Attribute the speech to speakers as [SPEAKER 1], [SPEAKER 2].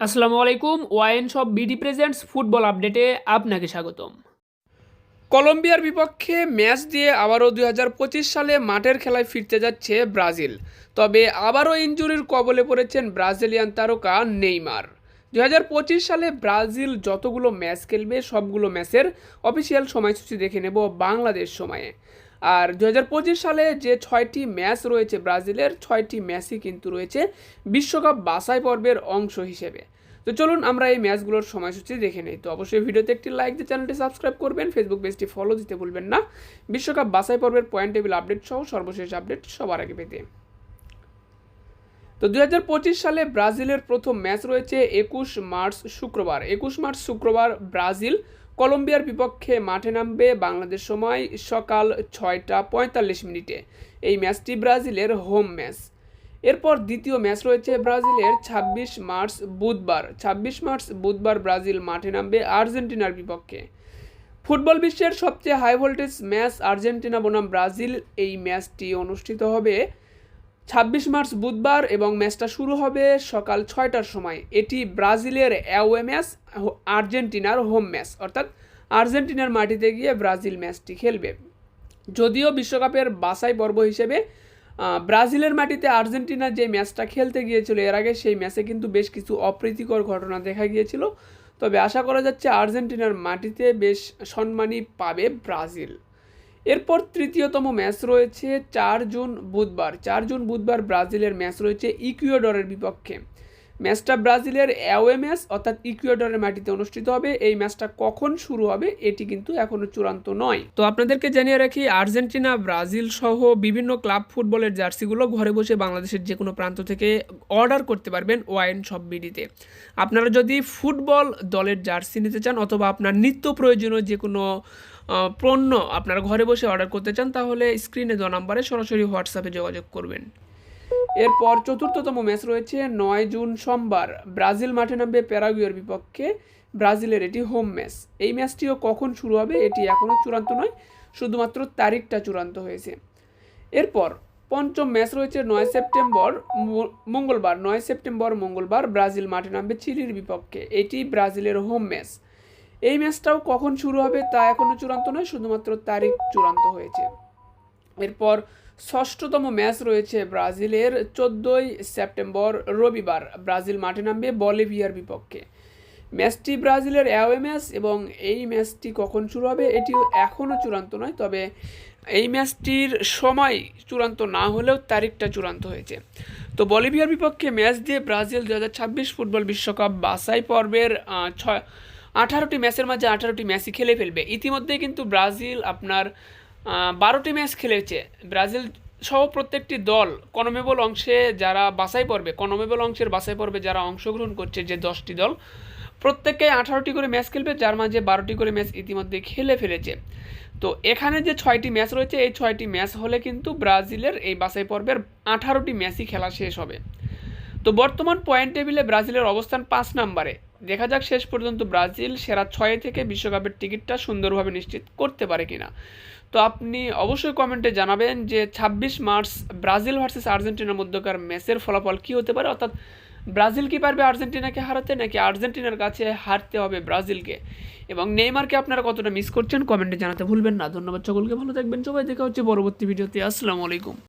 [SPEAKER 1] আসসালামু আলাইকুম, ওয়াইন সব বিডি প্রেজেন্টস ফুটবল আপডেটে আপনাকে স্বাগতম। কলম্বিয়ার বিপক্ষে ম্যাচ দিয়ে আবারও দু হাজার পঁচিশ সালে মাঠের খেলায় ফিরতে যাচ্ছে ব্রাজিল। তবে আবারও ইনজুরির কবলে পড়েছেন ব্রাজিলিয়ান তারকা নেইমার। দুই হাজার পঁচিশ সালে ব্রাজিল যতগুলো ম্যাচ খেলবে, সবগুলো ম্যাচের অফিসিয়াল সময়সূচি দেখে নেব বাংলাদেশ সময়ে। আর দুই হাজার পঁচিশ সালে যে ছয়টি ম্যাচ রয়েছে ব্রাজিলের, ছয়টি ম্যাচই কিন্তু রয়েছে বিশ্বকাপ বাছাই পর্বের অংশ হিসেবে। তো চলুন আমরা এই ম্যাচগুলোর সময়সূচি দেখে নিই। তো অবশ্যই ভিডিওতে একটি লাইক দিয়ে চ্যানেলটি সাবস্ক্রাইব করবেন, ফেসবুক পেজটি ফলো দিতে ভুলবেন না। বিশ্বকাপ বাছাই পর্বের পয়েন্ট টেবিল আপডেট সহ সর্বশেষ আপডেট সবার আগে পেতে। তো দুই হাজার পঁচিশ সালে ব্রাজিলের প্রথম ম্যাচ রয়েছে একুশ মার্চ শুক্রবার। একুশ মার্চ শুক্রবার ব্রাজিল কলম্বিয়ার বিপক্ষে মাঠে নামবে বাংলাদেশ সময় সকাল ছয়টা পঁয়তাল্লিশ মিনিটে। এই ম্যাচটি ব্রাজিলের হোম ম্যাচ। এরপর দ্বিতীয় ম্যাচ রয়েছে ব্রাজিলের ছাব্বিশ মার্চ বুধবার। ছাব্বিশ মার্চ বুধবার ব্রাজিল মাঠে নামবে আর্জেন্টিনার বিপক্ষে। ফুটবল বিশ্বের সবচেয়ে হাই ভোল্টেজ ম্যাচ আর্জেন্টিনা বনাম ব্রাজিল। এই ম্যাচটি অনুষ্ঠিত হবে ছাব্বিশ মার্চ বুধবার এবং ম্যাচটা শুরু হবে সকাল ছয়টার সময়। এটি ব্রাজিলের অ্যাওয়ে ম্যাচ আর্জেন্টিনার হোম ম্যাচ, অর্থাৎ আর্জেন্টিনার মাটিতে গিয়ে ব্রাজিল ম্যাচটি খেলবে। যদিও বিশ্বকাপের বাছাই পর্ব হিসেবে ব্রাজিলের মাটিতে আর্জেন্টিনা যে ম্যাচটা খেলতে গিয়েছিল, এর আগে সেই ম্যাচে কিন্তু বেশ কিছু অপ্রীতিকর ঘটনা দেখা গিয়েছিল। তবে আশা করা যাচ্ছে আর্জেন্টিনার মাটিতে বেশ সম্মানই পাবে ব্রাজিল। এরপর তৃতীয়তম ম্যাচ রয়েছে চার জুন বুধবার। চার জুন বুধবার ব্রাজিলের ম্যাচ রয়েছে ইকুয়েডরের বিপক্ষে। ম্যাচটা ব্রাজিলের অ্যাওয়ে ম্যাচ অর্থাৎ ইকুয়েডরের মাটিতে অনুষ্ঠিত হবে। এই ম্যাচটা কখন শুরু হবে, এটি কিন্তু এখনও চূড়ান্ত নয়। তো আপনাদেরকে জানিয়ে রাখি, আর্জেন্টিনা, ব্রাজিল সহ বিভিন্ন ক্লাব ফুটবলের জার্সিগুলো ঘরে বসে বাংলাদেশের যে কোনো প্রান্ত থেকে অর্ডার করতে পারবেন ওয়াইন শপ বিডিতে। আপনারা যদি ফুটবল দলের জার্সি নিতে চান, অথবা আপনার নিত্য প্রয়োজনীয় যে কোনো পণ্য আপনারা ঘরে বসে অর্ডার করতে চান, তাহলে স্ক্রিনে দেওয়া নাম্বারে সরাসরি হোয়াটসঅ্যাপে যোগাযোগ করবেন। এরপর চতুর্থতম ম্যাচ রয়েছে নয় জুন সোমবার। ব্রাজিল মাঠে নামবে প্যারাগুয়ের বিপক্ষে। ব্রাজিলের এটি হোম ম্যাচ এই ম্যাচটিও কখন শুরু হবে, এটি এখনও চূড়ান্ত নয়, শুধুমাত্র তারিখটা চূড়ান্ত হয়েছে। এরপর পঞ্চম ম্যাচ রয়েছে নয় সেপ্টেম্বর মঙ্গলবার। নয় সেপ্টেম্বর, মঙ্গলবার ব্রাজিল মাঠে নামবে চিলির বিপক্ষে। এটি ব্রাজিলের হোম ম্যাচ এই ম্যাচটাও কখন শুরু হবে তা এখনও চূড়ান্ত নয়, শুধুমাত্র তারিখ চূড়ান্ত হয়েছে। এরপর ষষ্ঠতম ম্যাচ রয়েছে ব্রাজিলের চোদ্দোই সেপ্টেম্বর রবিবার। ব্রাজিল মাঠে নামবে বলিভিয়ার বিপক্ষে। ম্যাচটি ব্রাজিলের অ্যাওয়ে ম্যাচ এবং এই ম্যাচটি কখন শুরু হবে এটিও এখনও চূড়ান্ত নয়, তবে এই ম্যাচটির সময় চূড়ান্ত না হলেও তারিখটা চূড়ান্ত হয়েছে। তো বলিভিয়ার বিপক্ষে ম্যাচ দিয়ে ব্রাজিল দু হাজার ছাব্বিশ ফুটবল বিশ্বকাপ বাছাই পর্বের ছয় আঠারোটি ম্যাচের মাঝে আঠারোটি ম্যাচই খেলে ফেলবে। ইতিমধ্যেই কিন্তু ব্রাজিল আপনার বারোটি ম্যাচ খেলেছে। ব্রাজিল সহ প্রত্যেকটি দল কনমেবল অংশে যারা বাছাই পর্বে, কনমেবল অংশের বাছাই পর্বে যারা অংশগ্রহণ করছে যে দশটি দল, প্রত্যেকে আঠারোটি করে ম্যাচ খেলবে, যার মাঝে বারোটি করে ম্যাচ ইতিমধ্যে খেলে ফেলেছে। তো এখানে যে ছয়টি ম্যাচ রয়েছে, এই ছয়টি ম্যাচ হলে কিন্তু ব্রাজিলের এই বাছাই পর্বের আঠারোটি ম্যাচই খেলা শেষ হবে। তো বর্তমান পয়েন্ট টেবিলে ব্রাজিলের অবস্থান পাঁচ নম্বরে। দেখা যাক শেষ পর্যন্ত ব্রাজিল সেরা ছয় থেকে বিশ্বকাপের টিকিটটা সুন্দরভাবে নিশ্চিত করতে পারে কিনা। তো আপনি অবশ্যই কমেন্টে জানাবেন যে ছাব্বিশ মার্চ ব্রাজিল ভার্সেস আর্জেন্টিনার মধ্যকার ম্যাচের ফলাফল কী হতে পারে? অর্থাৎ ব্রাজিল কি পারবে আর্জেন্টিনাকে হারাতে, নাকি আর্জেন্টিনার কাছে হারতে হবে ব্রাজিলকে? এবং নেইমারকে আপনারা কতটা মিস করছেন কমেন্টে জানাতে ভুলবেন না। ধন্যবাদ সকলকে, ভালো থাকবেন, সবাই দেখা হচ্ছে পরবর্তী ভিডিওতে। আসসালামু আলাইকুম।